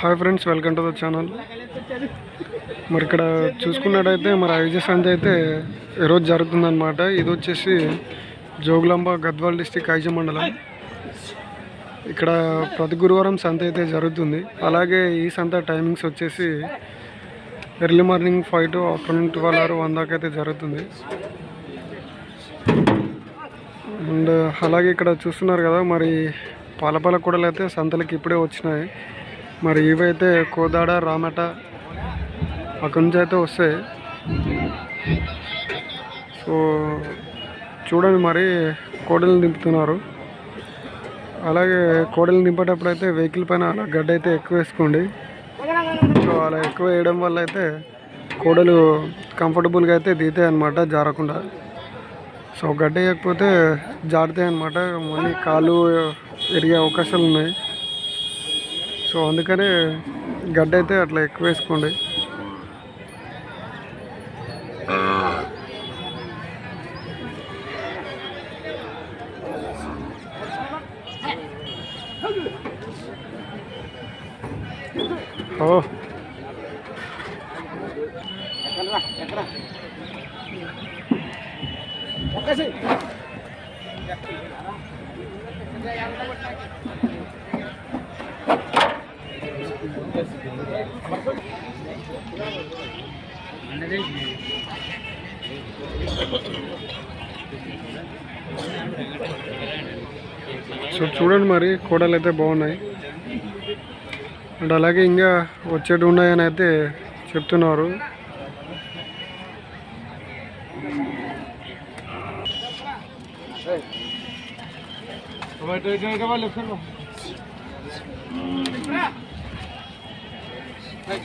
Hi friends welcome to the channel. మరి ఇక్కడ చూసుకున్నట్టయితే మరి ఐజెస్ సంత అయితే ఈరోజు జరుగుతుందనమాట ఇది వచ్చేసి జోగులాంబ గద్వాల్ డిస్టిక్ ఐజ మండలం. ఇక్కడ ప్రతి గురువారం సంత అయితే జరుగుతుంది. అలాగే ఈ సంత టైమింగ్స్ వచ్చేసి early morning five to afternoon twelve ఆరు వన్ దాకా అయితే జరుగుతుంది. అండ్ అలాగే ఇక్కడ చూస్తున్నారు కదా మరి పాలపాల కూడలు అయితే సంతలకి ఇప్పుడే వచ్చినాయి. మరి ఇవైతే కోదాడ రామట అక్కడి నుంచి అయితే వస్తాయి సో చూడండి మరి కోడలు దింపుతున్నారు అలాగే కోడలు దింపేటప్పుడు అయితే వెహికల్ పైన అలా గడ్డ అయితే ఎక్కువ వేసుకోండి. సో అలా ఎక్కువ వేయడం వల్ల అయితే కోడలు కంఫర్టబుల్గా అయితే దిగుతాయి అనమాట జారకుండా. సో గడ్డ వేయకపోతే జారుతాయి అనమాట మళ్ళీ కాళ్ళు ఎరిగే అవకాశాలు ఉన్నాయి. సో అందుకనే గడ్డ అయితే అట్లా ఎక్కువ వేసుకోండి. ఓ. సో చూడండి మరి కోడలు అయితే బాగున్నాయి. అండ్ అలాగే ఇంకా వచ్చేటి ఉన్నాయని అయితే చెప్తున్నారు. టొమాటో అక్కడ